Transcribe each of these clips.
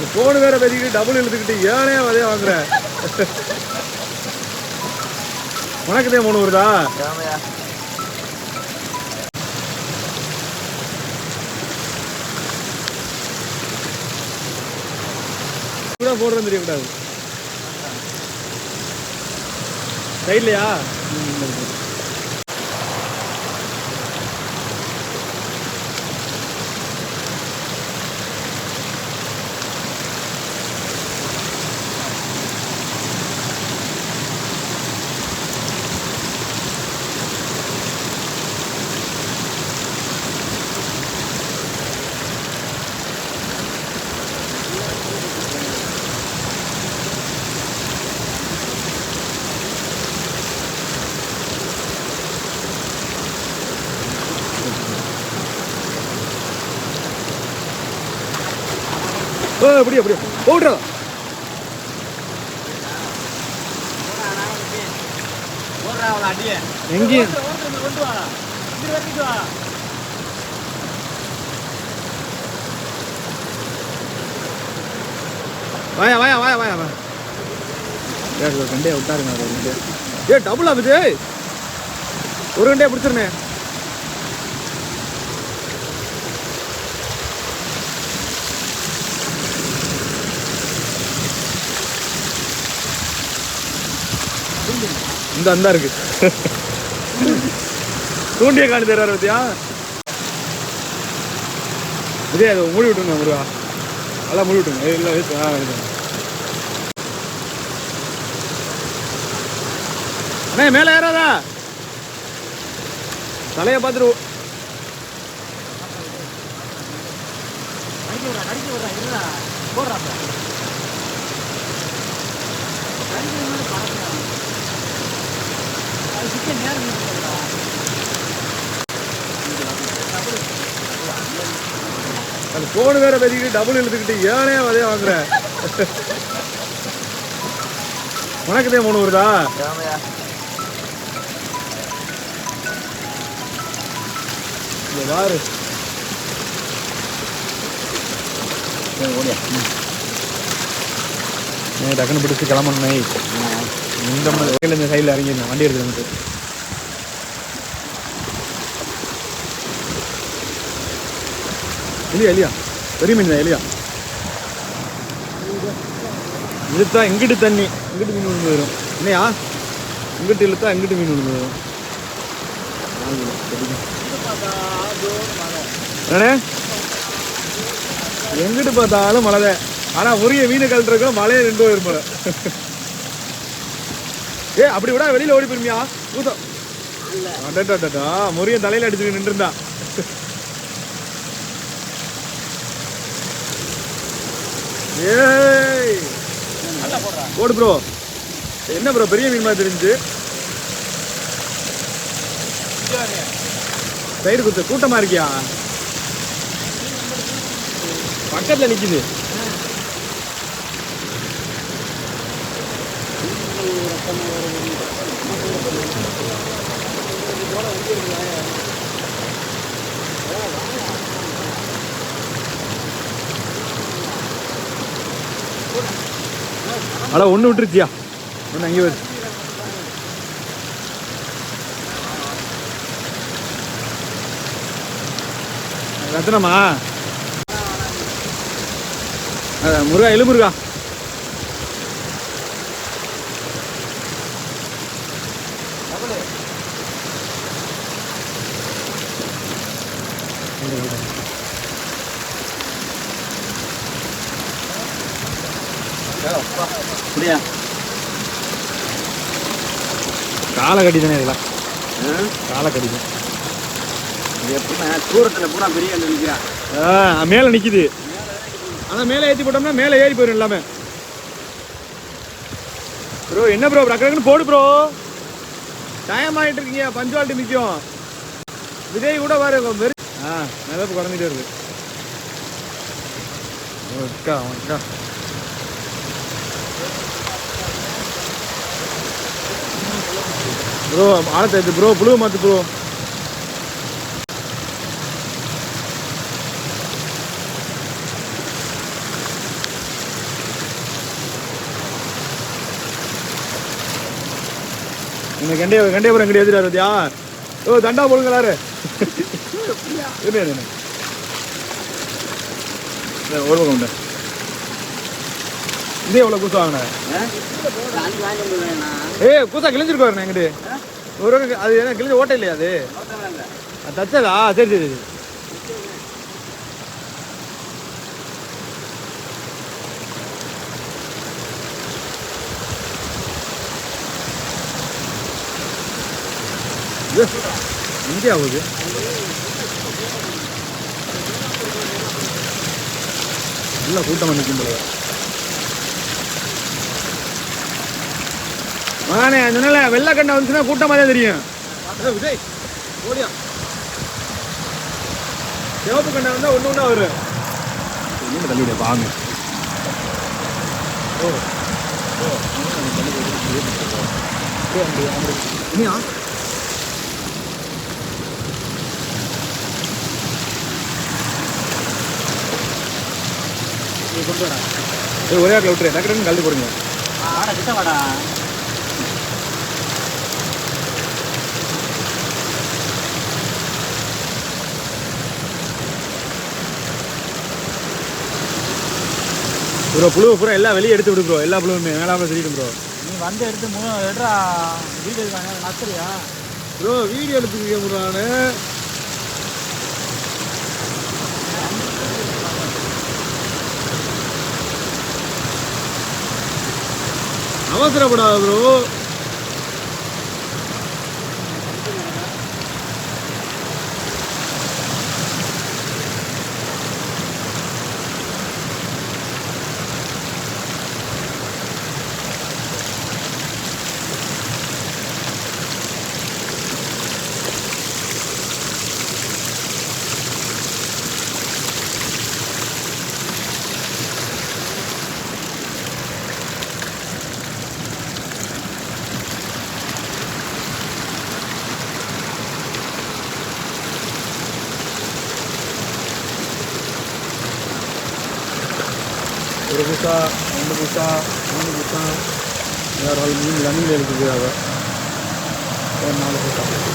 அந்த போன் வேற பெருக்கிட்டு டபுள் இழுத்துக்கிட்டு ஏனே அதே வாங்குற. உனக்குதே மூணு வருதா கூட போடுறது தெரியக்கூடாது. சைட்லையா? அப்படியே அப்படியே. போடுறா எங்கேயும். வாயா வாயா வாயா வாயா வா ஏ கண்டே விட்டாருங்க ஒரு ஏ டபுள் ஆகுது. ஒரு கண்டே பிடிச்சிருந்தேன் இந்த அந்த இருக்கு. தூண்டிய காணி தர்றாரு பத்தியா? இதே அதை மூடி விட்டுருங்க முருகா. நல்லா மூடி விட்டுருங்க. இல்லை வயசு ஆ அண்ணே மேலே ஏறாதா? தலையை பார்த்துட்டு அடிக்க விடுறா அடிக்க விடுறா இருடா போடுறா. அந்த போன் வேற பெருக்கிட்டு டபுள் இழுத்துக்கிட்டு ஏனே அதே வாங்குற. உனக்குதே மூணு வருதா? பாரு. ஓடியா. டக்குன்னு பிடிச்சி கிளம்பணும். இந்த மாதிரி இந்த சைடில் இறங்கிருந்தேன் வண்டி எடுத்து வந்துட்டு. இல்லையா இல்லையா பெரிய மீன் தான் இல்லையா இழுத்தா இங்கிட்டு தண்ணி இங்கிட்டு மீன் விழுந்து வரும். இல்லையா இங்கிட்டு இழுத்தா இங்கிட்டு மீன் விழுந்து வரும். என்னண்ணே? எங்கிட்டு பார்த்தாலும் மழை தான். ஆனால் உரிய மீன் கழட்டுறதுக்கு மழையே ரெண்டு பேர் போல. ஏ அப்படி விடா வெளியில ஓடி போயிருமியா? ஊத்தம் அடடடடா முறியன் தலையில அடிச்சுட்டு நின்று இருந்தா ஏய். நல்லா ப்ரோ என்ன ப்ரோ பெரிய மீன் மாதிரி தெரிஞ்சு சைடு குத்து கூட்டமா இருக்கியா? பக்கத்துல நிக்குது. அட ஒன்று விட்டுருச்சியா? ஒன்று அங்கே வருது ரத்தனமா முருகா எழு முருகா அப்படியா காலை கட்டி தானே இதெல்லாம் காலை கட்டி தான் தூரத்தில் போனால் பெரிய நிற்கிறான் ஆ மேலே நிக்குது. அதான் மேலே ஏற்றி போட்டோம்னா மேலே ஏறி போயிடும் எல்லாமே. ப்ரோ என்ன ப்ரோ டக்குன்னு போடு ப்ரோ. டைம் ஆகிட்டு இருக்கீங்க பஞ்சுவாலிட்டி முக்கியம் விஜய் கூட பாரு வெறி ஆ மிதப்பு குறைஞ்சிட்டே இருக்கு. அக்கா அக்கா ப்ரோ ஆழத்தை ப்ரோ புழுவை மாற்று ப்ரோ இந்த கண்டிய கண்டியபுரம் எங்கிட்ட எழுதிட்டாரு பத்தியா ஓ தண்டா போடுங்களாரு ஒரு பக்கம் உண்டு. இது எவ்வளோ கூசா வாங்கின? ஏ ஏய் கூசா கிழிஞ்சிருக்கு எங்கிட்டு? ஒரு அது என்ன கிழிஞ்ச ஓட்டை இல்லையா அது? தச்சதா? சரி சரி சரி. இது, நல்லா கூட்டமாக நிற்கும் போல. மகானே அதனால வெள்ளக்கண்ணை வந்துச்சுன்னா கூட்டமாக தான் தெரியும். விஜய் ஓடியா சிவப்பு கண்ணை வந்தால் ஒன்று ஒன்றா வரும். தள்ளிவிட ஓ இனியா? கொண்டு ஒரே ஆக்கில் விட்டுரு. டக்கு டக்குன்னு கழட்டி போடுங்க. ஆடா கிட்ட வாடா. ப்ரோ புழு பூரா எல்லாம் வெளியே எடுத்து விடு ப்ரோ. எல்லா புழுவுமே மேலாம சொல்லிட்டு ப்ரோ. நீ வந்து எடுத்து மூணு எடுறா வீடு இருக்காங்க நர்சரியா ப்ரோ வீடியோ எடுத்துக்க ப்ரோ நானு? அவசரப்படாத ப்ரோ. பூசா ரெண்டு பூசா மூணு பூசா வேறு ஆள் மீன் லண்ணில் இருக்குது அவ ஒரு நாலு பூசா மூணு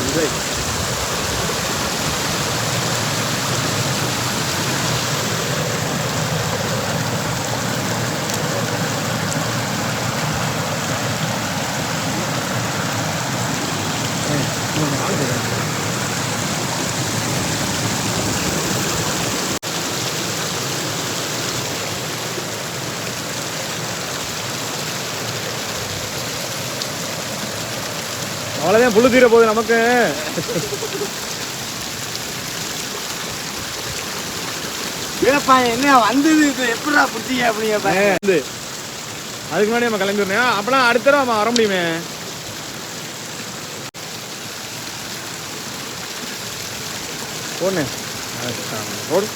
பூசை ஏய், மூணு ஆள் போடுறாங்க. அவ்வளோதான் புல்லு தீர போகுது நமக்கு. ஏப்பா என்ன வந்தது இப்போ எப்படிடா பிடிச்சிங்க அப்படிங்க அதுக்கு முன்னாடி நம்ம கிளம்பிடுறோம் அப்பலாம் அடுத்த தடவை நம்ம வர முடியுமே? போடு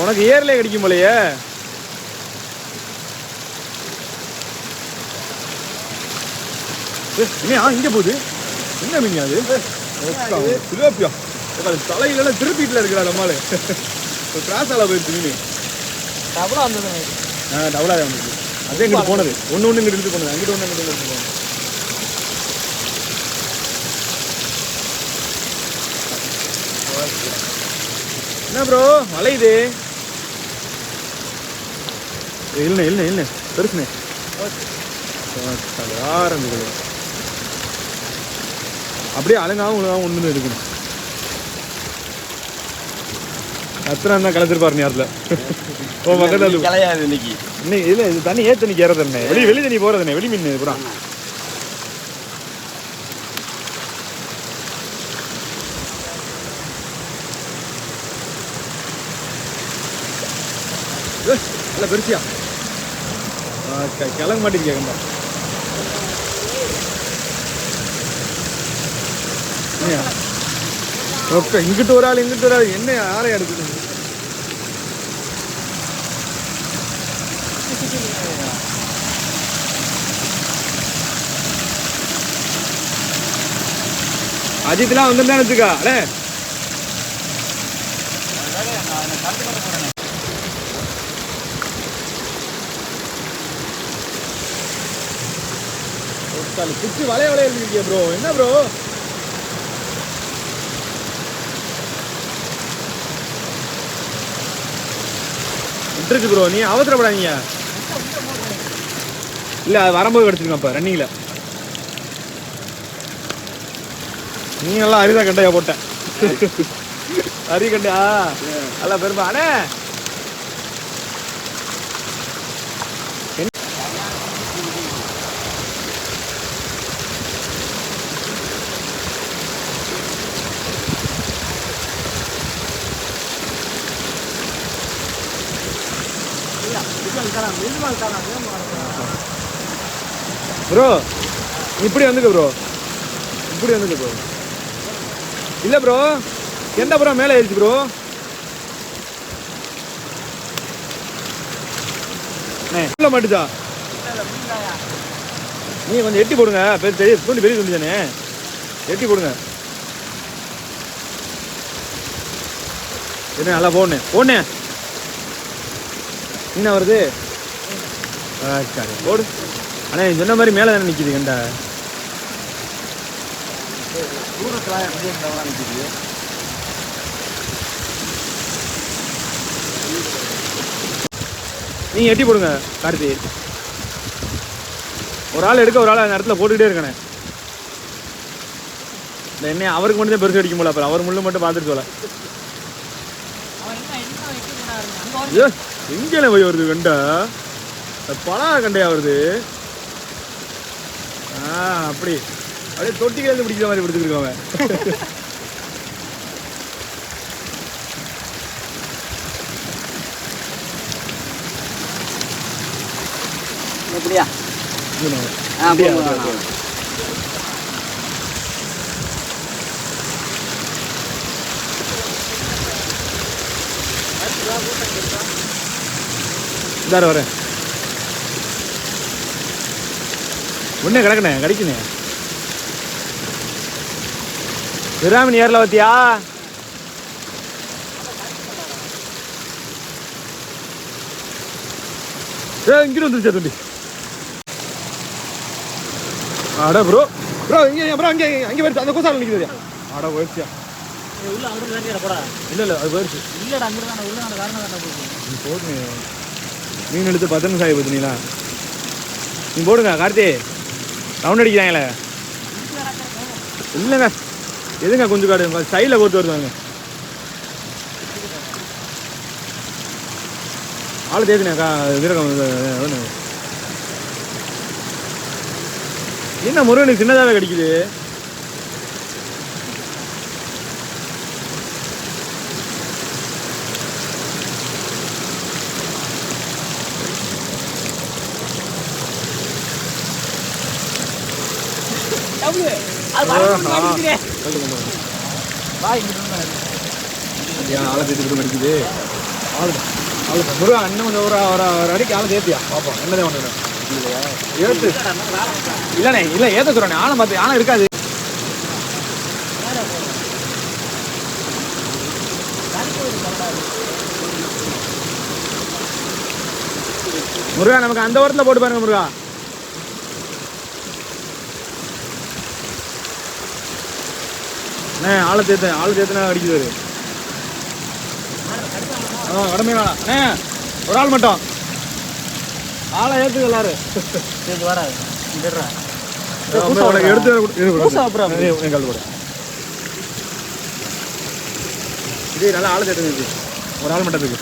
உனக்கு ஏர்லேயே கிடைக்கும் போலயே. என்னையா இங்க போகுது என்ன மீன் அது? சிலேப்பியா தலையில திருப்பிட்டுல இருக்கிறா நம்மளு. கிராஸ் ஆல போயிடுச்சு மீன் டபுளா வந்தது ஆ டபுளா தான் வந்துச்சு அதே இங்கிட்டு போனது. ஒன்று ஒன்று இங்கிட்டு இருந்து போனது. அங்கிட்டு ஒன்று அங்கிட்டு ஒன்று போனது. என்ன ப்ரோ வளையுது இல்லைண்ணே இல்லைண்ணே இல்லைண்ணே. பெருசுண்ணே. ஆரம்பிக்குது அப்படியே அழுங்காவும் உழுகாவும் ஒன்று இருக்கணும் அத்தனை தான் கலந்துருப்பாரு நேரத்தில் ஓ பக்கத்தில் கிளையாது இன்னைக்கு. இன்னைக்கு இல்ல இது தண்ணி ஏத்து தண்ணி ஏறதுண்ணே வெளி வெளி தண்ணி போறதுண்ணே வெளி மீன் பூரா. நல்ல பெருசியா? ஆ, க- கிளங்க மாட்டேங்குது ஓகே இங்கிட்டு ஒரு ஆள் இங்கிட்டு ஒரு ஆள் என்ன யாரை எடுக்குது அஜித்லாம் வந்துருந்தா வச்சுக்கா அலே சாலு வளைய வளைய இருக்கீங்க ப்ரோ என்ன ப்ரோ விட்டுருக்கு ப்ரோ நீ அவசரப்படாதீங்க. இல்ல அது வரும்போது கிடச்சிருக்கோம் இப்போ ரன்னிங்கில் நீ எல்லாம் அரிதா கண்டையா போட்ட. அரி. கண்டையா நல்லா பெருமை. அண்ணே! ப்ரோ இப்படி வந்துக்க ப்ரோ இப்படி வந்துக்க ப்ரோ இல்லை ப்ரோ எந்த ப்ரோ மேலே ஏறிச்சு ப்ரோ இல்லை மாட்டுச்சா? நீ கொஞ்சம் எட்டி போடுங்க. பெரிய பெரிய தூண்டி பெரிய தூண்டி தானே எட்டி போடுங்க. என்ன நல்லா போடணே போடணே என்ன வருது? ஆ, சரி போடு. அண்ணா நீ சொன்ன மாதிரி மேலே தானே நிற்கிது கண்டா தூரத்தில் எப்படி இருந்தவங்க நிற்கிது நீங்க எட்டி போடுங்க கார்த்தி. ஒரு ஆள் எடுக்க ஒரு ஆள் அந்த இடத்துல போட்டுக்கிட்டே இருக்கணே இந்த எண்ணெய் அவருக்கு மட்டும் தான் பெருசு அடிக்கும் போல அப்புறம் அவர் முள்ளு மட்டும் பார்த்துட்டு சொல்ல. ஐயோ எங்கே போய் வருது கண்டா? பலா கண்டையா வருது? ஆ அப்படி. அப்படியே தொட்டிக்கிலேருந்து பிடிக்கிற மாதிரி பிடிச்சிருக்கோம் அவன். எப்படியா இங்க ஆ அப்படியா? போங்க, ஓகே, ஒண்ணே கிடக்குனே கடிக்குனே. விராமன் ஏர்ல வத்தியா? ஏ இங்கிட்டு வந்துருச்சா தம்பி அட ப்ரோ ப்ரோ இங்க ப்ரோ அங்கே அங்கே போயிடுச்சு அந்த கூசால நிற்குது அட போயிடுச்சியா உள்ள அங்கிட்டு தாண்டியா போடா. இல்லை இல்லை அது போயிடுச்சு இல்லடா அங்கிட்டு தானே உள்ள நான் காரணம் தானே போகுது. நீ போடுங்க மீன் எடுத்து பத்து நிமிஷம் ஆகி போச்சு நீலா நீ போடுங்க கார்த்தி. ரவுண்ட் அடிக்கிறாங்களே. இல்லைங்க. எதுங்க கொஞ்சம் காடு? சைடில் போட்டு வருவாங்க ஆள் தேய்ச்சினாக்கா வீரகம் என்ன முருகனுக்கு சின்னதாகவே கிடைக்குது அது ஆஹா. அடிக்கிறேன் சொல்லு, கொண்டு வா. வா இங்கிட்டு வந்து ஏன் ஆளை தேர்த்து அடிக்குது ஆளு ஆளு முருகா இன்னும் கொஞ்சம் ஒரு ஒரு ஒரு அடிக்கு ஆளை தேர்த்தியா பார்ப்போம் என்னதே ஒன்று ஏத்து. இல்லைண்ணே இல்லை ஏத்த சொல்கிறேன் ஆளை பார்த்து ஆளை இருக்காது. முருகா நமக்கு அந்த ஓரத்தில் போட்டு பாருங்க முருகா. அண்ணே ஆளை தேத்து ஆளை தேத்துனா அடிக்குது. ஆ கடமை வேணாம் அண்ணே ஒரு ஆள் மட்டும். ஆளை ஏத்துக்கு எல்லாரும். அப்புறம் உனக்கு எடுத்து வர கொடு-. இது நல்லா ஆளை இது. ஒரு ஆள் மட்டும் இருக்கு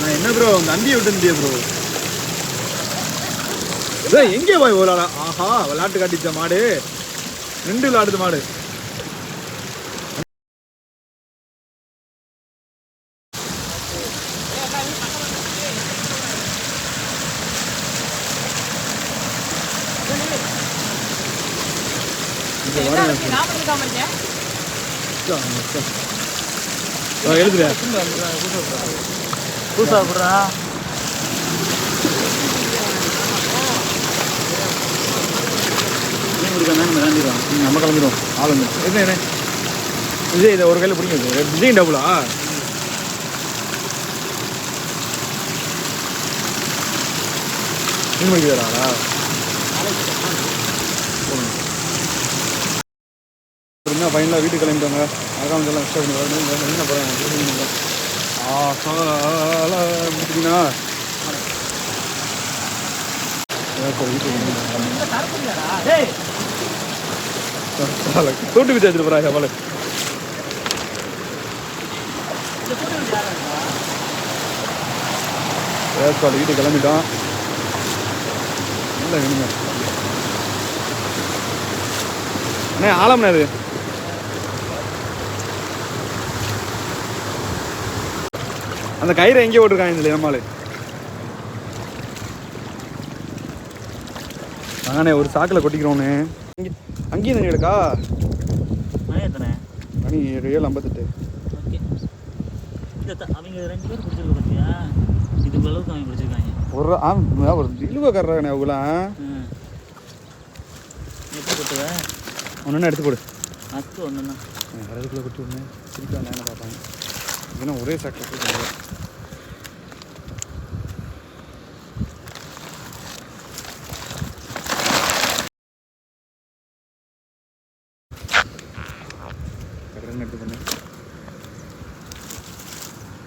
நான் என்ன ப்ரோ விட்டு இருந்தியே ப்ரோ ஏய், எங்கே போய் ஒரு ஆளா ஆஹா விளையாட்டு காட்டிச்ச மாடு. நின்று விளையாடுது மாடு. இங்க பூசா போடுறா மீன் நம்ம கிளம்பிடுவோம். ஆள் வந்து. என்ன என்ன? விஜய் இதை ஒரு கையில் பிடிங்க விஜய். டபுளா? மீன் பிடிக்கிறாரா என்ன ஃபைனலாக வீட்டுக்கு கிளம்பிட்டாங்க. அதான் வந்து எல்லாம் எக்ஸ்ட்ரா பண்ணி வரணும் என்ன போகிறாங்க டேய் தோட்டு வித்து வச்சுட்டு போறா சவால் ஏற்பாடு வீட்டுக்கு கிளம்பிட்டோம் இல்லை வேணுங்க? அண்ணே ஆலம்ண்ணே அது. அந்த கயிறை எங்கே போட்டிருக்காங்க இந்த நம்மளு அண்ணே ஒரு சாக்கில் கொட்டிக்கிறோன்னு அங்கே அங்கேயும் தண்ணி எடுக்கா மணி ஏழு ஐம்பத்தெட்டு. அவங்க ரெண்டு பேர் பிடிச்சிருக்க பார்த்தியா? இது அளவுக்கு அவங்க பிடிச்சிருக்காங்க. ஒரு ஆ ஒரு இழுவக்காரண்ணே அவங்களாம் எப்படி கொட்டுவ? ஒன்று எடுத்து போடு. அத்து ஒன்று அதுக்குள்ளே கொட்டி விடுங்க திருப்பி பார்ப்பாங்க. ஏன்னா ஒரே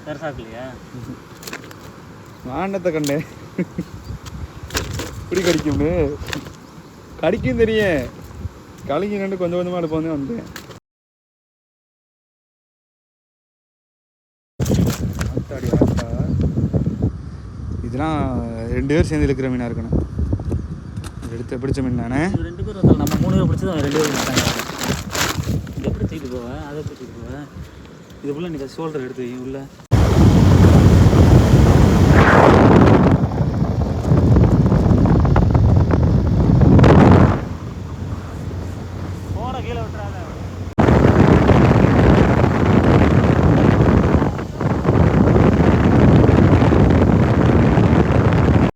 பெருசாக்கலையா வாண்டத்தை கண்டேன்? இப்படி கடிக்கும்னு. கடிக்கும் தெரியும். கலங்கி கண்டு கொஞ்சம் கொஞ்சமாக எடுப்போம் வந்தேன். இதெல்லாம் ரெண்டு பேர் சேர்ந்து இழுக்கிற மீனாக இருக்கணும். எடுத்து பிடிச்ச மீன் தானே? ரெண்டு பேர் வந்தாலும் நம்ம மூணு பேர் பிடிச்சது ரெண்டு பேர் பிடிச்சாங்க இது எப்படி தூக்கிட்டு போவேன் அதை தூக்கிட்டு போவேன். இது ஃபுல்லாக நீங்கள் ஷோல்டர் எடுத்து வைங்க உள்ள.